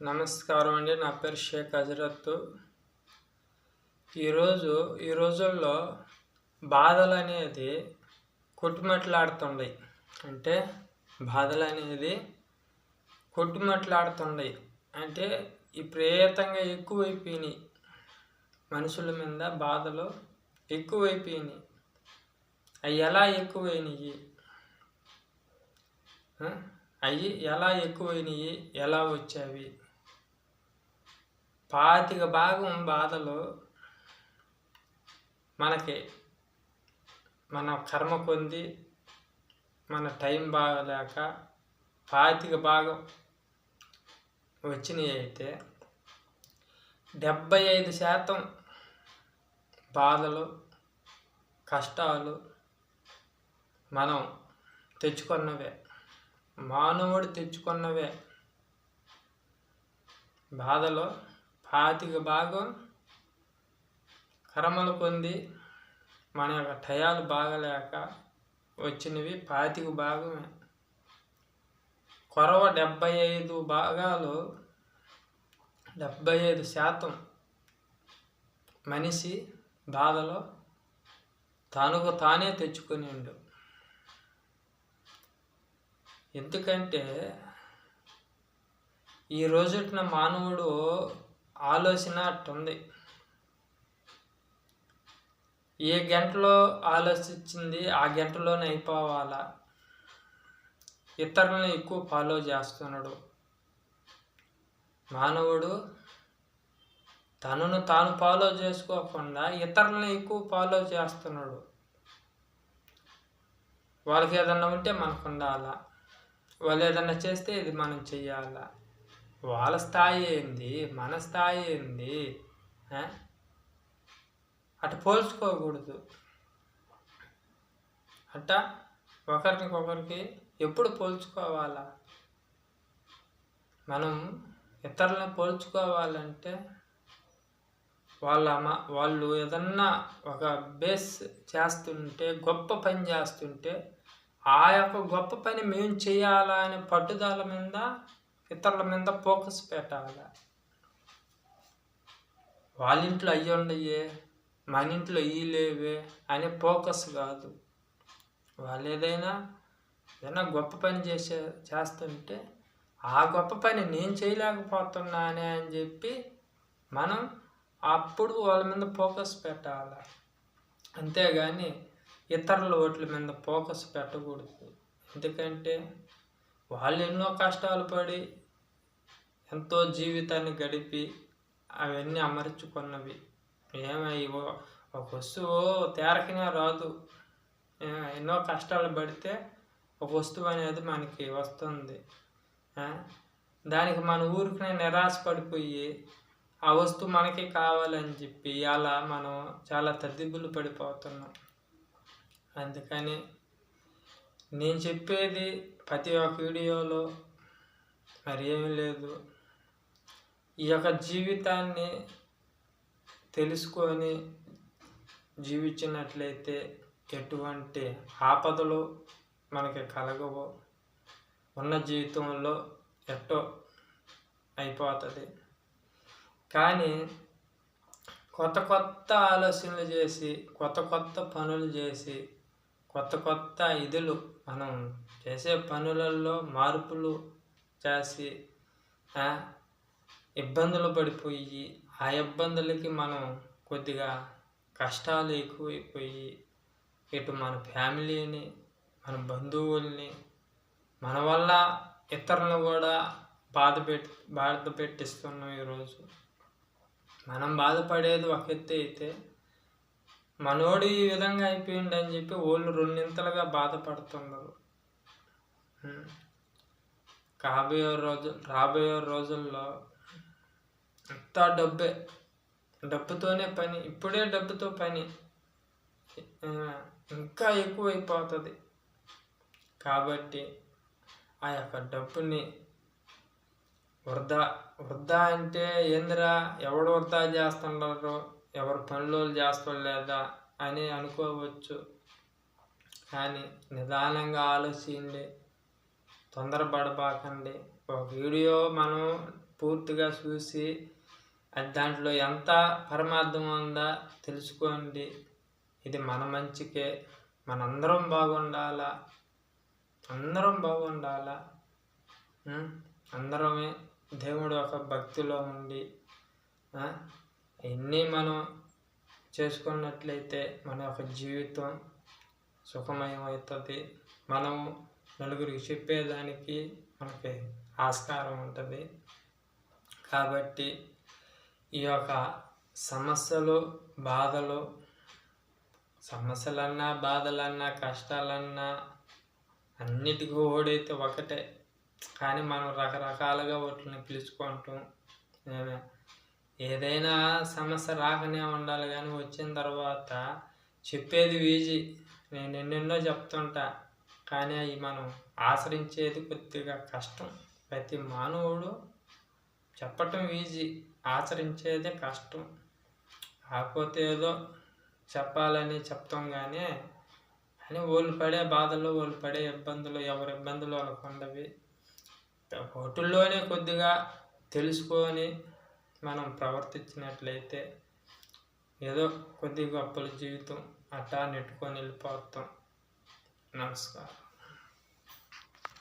నమస్కారం అండి. నా పేరు షేక్ హజరత్ ఈరోజు ఈ రోజుల్లో బాధలు అనేది కొట్టుమట్లాడుతున్నాయి అంటే బాధలు అనేది కొట్టుమట్లాడుతున్నాయి అంటే విపరీతంగా ఎక్కువైపోయినాయి. మనుషుల మీద బాధలు ఎక్కువైపోయినాయి. అవి ఎలా ఎక్కువైనవి అవి ఎలా ఎక్కువైనవి ఎలా వచ్చావి పాతిక భాగం బాధలు మనకి మన కర్మ పొంది మన టైం బాగలేక పాతిక భాగం వచ్చినాయి అయితే డెబ్బై ఐదు శాతం బాధలు కష్టాలు మనం తెచ్చుకున్నవే. మానవుడు తెచ్చుకున్నవే. బాధలో పాతిక భాగం కర్మలు పొంది మన యొక్క టయాలు బాగలేక వచ్చినవి పాతిక భాగమే. కొరవ డెబ్బై ఐదు భాగాలు డెబ్బై ఐదు శాతం మనిషి బాధలో తనకు తానే తెచ్చుకునిండు ఎందుకంటే ఈ రోజున మానవుడు ఆలోచన అట్టుంది. ఏ గంటలో ఆలోచించింది ఆ గంటలోనే అయిపోవాలా? ఇతరులను ఎక్కువ ఫాలో చేస్తున్నాడు. మానవుడు తనను తాను ఫాలో చేసుకోకుండా ఇతరులను ఎక్కువ ఫాలో చేస్తున్నాడు. వాళ్ళకి ఏదన్నా ఉంటే మనకు ఉండాలా? వాళ్ళు ఏదన్నా చేస్తే ఇది మనం చెయ్యాలా? వాళ్ళ స్థాయి ఏంది? మన స్థాయి ఏంది? అటు పోల్చుకోకూడదు. అట్ట? ఒకరికొకరికి ఎప్పుడు పోల్చుకోవాలా? మనం ఇతరులను పోల్చుకోవాలంటే వాళ్ళ వాళ్ళు ఏదన్నా ఒక బేస్ చేస్తుంటే గొప్ప పని చేస్తుంటే ఆ యొక్క గొప్ప పని మేము చేయాలా అనే పట్టుదల మీద ఇతరుల మీద ఫోకస్ పెట్టాలి. వాళ్ళ ఇంట్లో అయ్యి ఉండయే మన ఇంట్లో ఇవి లేవే అనే ఫోకస్ కాదు. వాళ్ళు ఏదైనా ఏదైనా గొప్ప పని చేసే చేస్తుంటే ఆ గొప్ప పని నేను చేయలేకపోతున్నానే అని చెప్పి మనం అప్పుడు వాళ్ళ మీద ఫోకస్ పెట్టాలి. అంతేగాని ఇతరుల ఓట్ల మీద ఫోకస్ పెట్టకూడదు. ఎందుకంటే వాళ్ళు ఎన్నో కష్టాలు పడి ఎంతో జీవితాన్ని గడిపి అవన్నీ అమర్చుకున్నవి. ఏమయ్యో ఒక వస్తువు తేరకనే రాదు. ఎన్నో కష్టాలు పడితే ఒక వస్తువు అనేది మనకి వస్తుంది. దానికి మన ఊరికి నిరాశ పడిపోయి ఆ వస్తువు మనకి కావాలని చెప్పి అలా మనం చాలా తద్దిబ్బులు పడిపోతున్నాం. అందుకని నేను చెప్పేది ప్రతి ఒక్క వీడియోలో మరి ఏమీ లేదు. ఈ యొక్క జీవితాన్ని తెలుసుకొని జీవించినట్లయితే ఎటువంటి ఆపదలు మనకి కలగవు. ఉన్న జీవితంలో ఎట్టో అయిపోతుంది. కానీ కొత్త కొత్త ఆలోచనలు చేసి కొత్త కొత్త పనులు చేసి కొత్త కొత్త ఇదులు మనం చేసే పనులలో మార్పులు చేసి ఇబ్బందులు పడిపోయి ఆ ఇబ్బందులకి మనం కొద్దిగా కష్టాలు ఎక్కువైపోయి ఇటు మన ఫ్యామిలీని మన బంధువుల్ని మన వల్ల ఇతరులను కూడా బాధ పెట్టి బాధ పెట్టిస్తున్నాం ఈరోజు మనం బాధపడేది ఒక ఎత్తు అయితే మనోడు ఈ విధంగా అయిపోయింది అని చెప్పి వాళ్ళు రెండింతలుగా బాధపడుతున్నారు కాబోయే రోజు రాబోయే రోజుల్లో అంతా డబ్బే డబ్బుతోనే పని ఇప్పుడే డబ్బుతో పని ఇంకా ఎక్కువైపోతుంది. కాబట్టి ఆ యొక్క డబ్బుని వృధా వృధా అంటే ఏందిరా? ఎవడు వృధా చేస్తున్నారు ఎవరు పనులు చేస్తలేదా అని అనుకోవచ్చు. కానీ నిదానంగా ఆలోచించండి. తొందరపడబాకండి. ఒక వీడియో మనం పూర్తిగా చూసి అది దాంట్లో ఎంత పరమార్థం ఉందా తెలుసుకోండి. ఇది మన మంచికే. మనందరం బాగుండాలా? అందరం బాగుండాలా? అందరమే దేవుడు ఒక భక్తిలో ఉండి ఇవన్నీ మనం చేసుకున్నట్లయితే మన యొక్క జీవితం సుఖమయం అవుతుంది మనం నలుగురికి చెప్పేదానికి మనకి ఆస్కారం ఉంటుంది. కాబట్టి ఈ యొక్క సమస్యలు బాధలు సమస్యలన్నా బాధలన్నా కష్టాలన్నా అన్నిటికీ ఓడైతే ఒకటే. కానీ మనం రకరకాలుగా వాటిని పిలుచుకుంటాం ఏదైనా సమస్య రాకనే ఉండాలి కానీ వచ్చిన తర్వాత చెప్పేది ఈజీ. నేను ఎన్నెన్నో చెప్తుంటా కానీ అవి మనం ఆచరించేది కొద్దిగా కష్టం. ప్రతి మానవుడు చెప్పటం ఈజీ ఆచరించేదే కష్టం. కాకపోతే ఏదో చెప్పాలని చెప్తాం కానీ అని వాళ్ళు పడే బాధలు వాళ్ళు పడే ఇబ్బందులు ఎవరి ఇబ్బందులు వాళ్ళకు ఉండవి కొద్దిగా తెలుసుకొని మనం ప్రవర్తించినట్లయితే ఏదో కొద్ది గొప్పల జీవితం అట్టా నెట్టుకొని వెళ్ళిపోతాం. నమస్కారం.